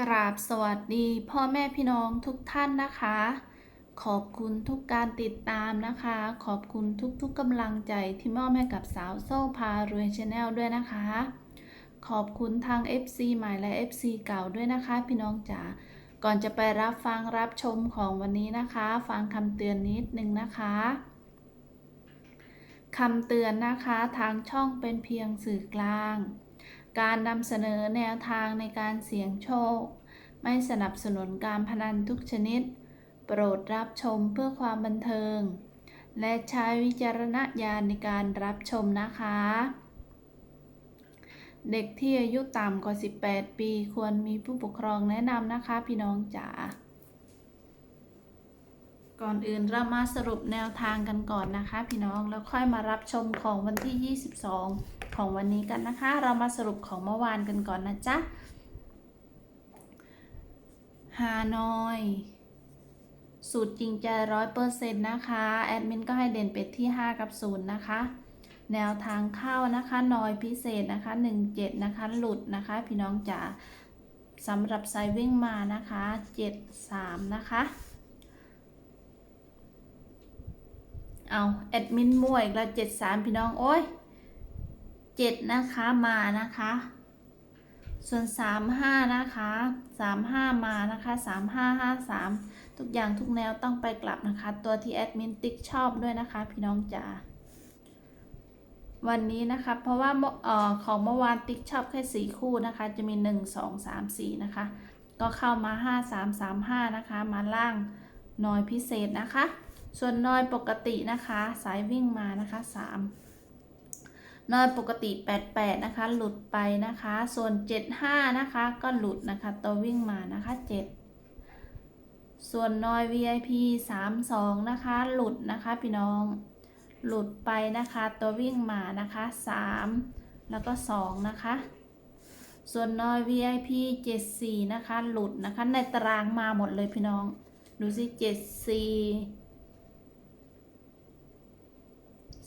กราบสวัสดีพ่อแม่พี่น้องทุกท่านนะคะ ขอบคุณทุกการติดตามนะคะ ขอบคุณทุกๆกำลังใจที่มอบให้กับสาวโซ่พารวยชาแนลด้วยนะคะ ขอบคุณทาง FC ใหม่และ FC เก่าด้วยนะคะ พี่น้องจ๋าก่อนจะไปรับฟังรับชมของวันนี้นะคะ ฟังคำเตือนนิดนึงนะคะคำเตือนนะคะทางช่องเป็นเพียงสื่อกลาง การนำเสนอแนวทางในการเสี่ยงโชค ไม่สนับสนุนการพนันทุกชนิด โปรดรับชมเพื่อความบันเทิง และใช้วิจารณญาณในการรับชมนะคะ เด็กที่อายุต่ำกว่า 18 ปี ควรมีผู้ปกครองแนะนำนะคะพี่น้องจ๋าก่อนอื่นเรามาสรุปแนวทางกันก่อนนะคะ พี่น้องแล้วค่อยมารับชมของวันที่ 22 ของวันนี้กันนะคะ เรามาสรุปของเมื่อวานกันก่อนนะจ๊ะฮานอย สูตรจริงใจร้อยเปอร์เซ็นต์นะคะ แอดมินก็ให้เด่นเป็ดที่ 5 กับ 0 นะคะ แนวทางเข้านะคะนอยพิเศษนะคะ 17 นะคะ หลุดนะคะ พี่น้องจ๋าสำหรับไซวิ่งมานะคะ 73 นะคะ เอาแอดมินมั่วอีกล้ว73 พี่น้อง โอ้ย 7นะคะมานะคะ ส่วน35นะคะ35มห้ามานะคะ3553ทุกอย่างทุกแนวต้องไปกลับนะคะ ตัวที่แอดมินติ๊กชอบด้วยนะคะ พี่น้องจ๋าวันนี้นะคะเพราะว่าออของเมื่อวานติ๊กชอบแค่4คู่นะคะ จะมี1 2 3 4นะคะ ก็เข้ามา5 3 3 5นะคะ มาล่างน้อยพิเศษนะคะ ส่วนน้อยปกตินะคะ สายวิ่งมานะคะ3 นอยปกติ 88 นะคะ หลุดไปนะคะ ส่วน 75 นะคะ ก็หลุดนะคะ ตัววิ่งมานะคะ 7 ส่วนนอย VIP 32 นะคะ หลุดนะคะ พี่น้อง หลุดไปนะคะ ตัววิ่งมานะคะ 3 แล้วก็ 2 นะคะ ส่วนนอย VIP 74 นะคะ หลุดนะคะ ในตารางมาหมดเลยพี่น้อง ดูสิ 74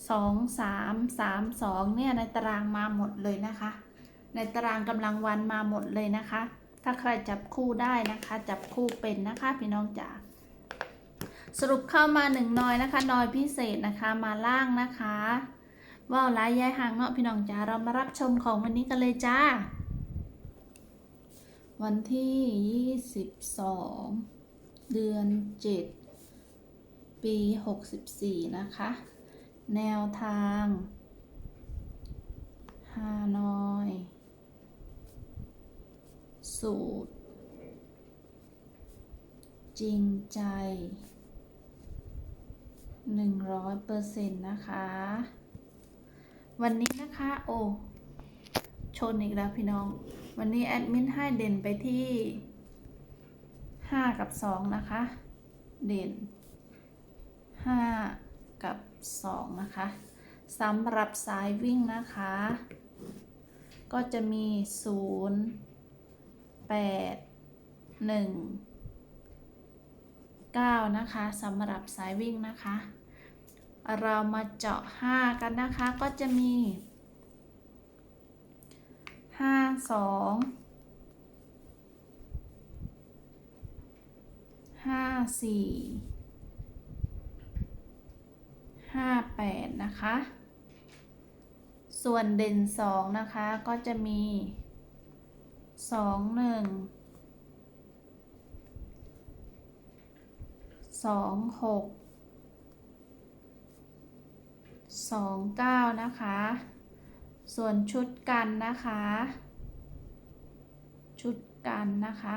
สองสามสามสองเนี่ยในตารางมาหมดเลยนะคะ ในตารางกำลังวันมาหมดเลยนะคะ ถ้าใครจับคู่ได้นะคะ จับคู่เป็นนะคะพี่น้องจ๋าสรุปเข้ามาหนึ่งนอยนะคะนอยพิเศษนะคะมาล่างนะคะว่าวร้ายย้ายห่างเนาะพี่น้องจ๋าเรามารับชมของวันนี้กันเลยจ้า วันที่ยี่สิบสองเดือนเจ็ดปีหกสิบสี่นะคะ แนวทางฮานอย สูตร จริงใจหนึ่งร้อยเปอร์เซ็นต์นะคะ วันนี้นะคะ โอ้ ชนอีกแล้วพี่น้อง วันนี้แอดมินให้เด่นไปที่ห้ากับสองนะคะ เด่นห้า กับ 2 นะคะสำหรับสายวิ่งนะคะ ก็จะมี 0 8 1 9 นะคะสำหรับสายวิ่งนะคะ เรามาเจาะ 5 กันนะคะ ก็จะมี 5 2 5 4 ห้าแปดนะคะ ส่วนเด่นสองนะคะ ก็จะมีสองหนึ่งสองหกสองเก้านะคะ ส่วนชุดกันนะคะ ชุดกันนะคะ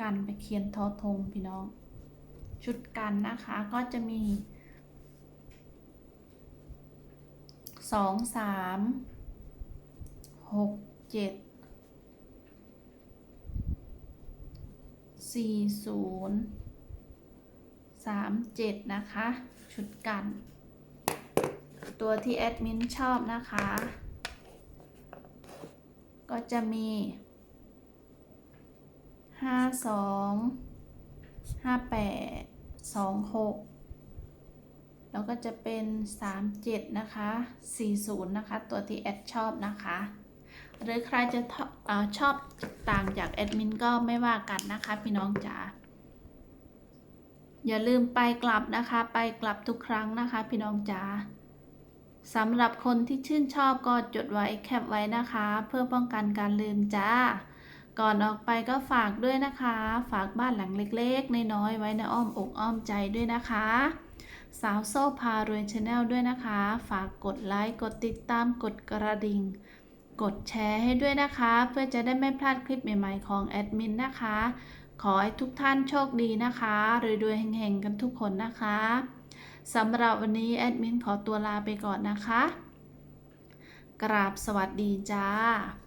กันไปเขียนทอทงพี่น้อง ชุดกันนะคะก็จะมี สองสามหกเจ็ดสี่ศูนย์สามเจ็ดนะคะ ชุดกัน ตัวที่แอดมินชอบนะคะ ก็จะมีห้าสองห้าแปดสองหก แล้วก็จะเป็น 37 นะคะ 40 นะคะ ตัวที่แอดชอบนะคะ หรือใครจะออชอบต่างจากแอดมินก็ไม่ว่ากันนะคะ พี่น้องจ๋าอย่าลืมไปกลับนะคะ ไปกลับทุกครั้งนะคะ พี่น้องจ๋าสำหรับคนที่ชื่นชอบก็จดไว้แคปไว้นะคะ เพื่อป้องกันการลืมจ้า ก่อนออกไปก็ฝากด้วยนะคะ ฝากบ้านหลังเล็กๆ น้อยๆไว้ในอ้อมอกอ้อมใจด้วยนะคะ สาวโซ่พารวยชาแนลด้วยนะคะ ฝากกดไลค์กดติดตามกดกระดิ่ง กดแชร์ให้ด้วยนะคะ เพื่อจะได้ไม่พลาดคลิปใหม่ๆของแอดมินนะคะ ขอให้ทุกท่านโชคดีนะคะรวยๆเฮงๆกันทุกคนนะคะสำหรับวันนี้แอดมินขอตัวลาไปก่อนนะคะ กราบสวัสดีจ้า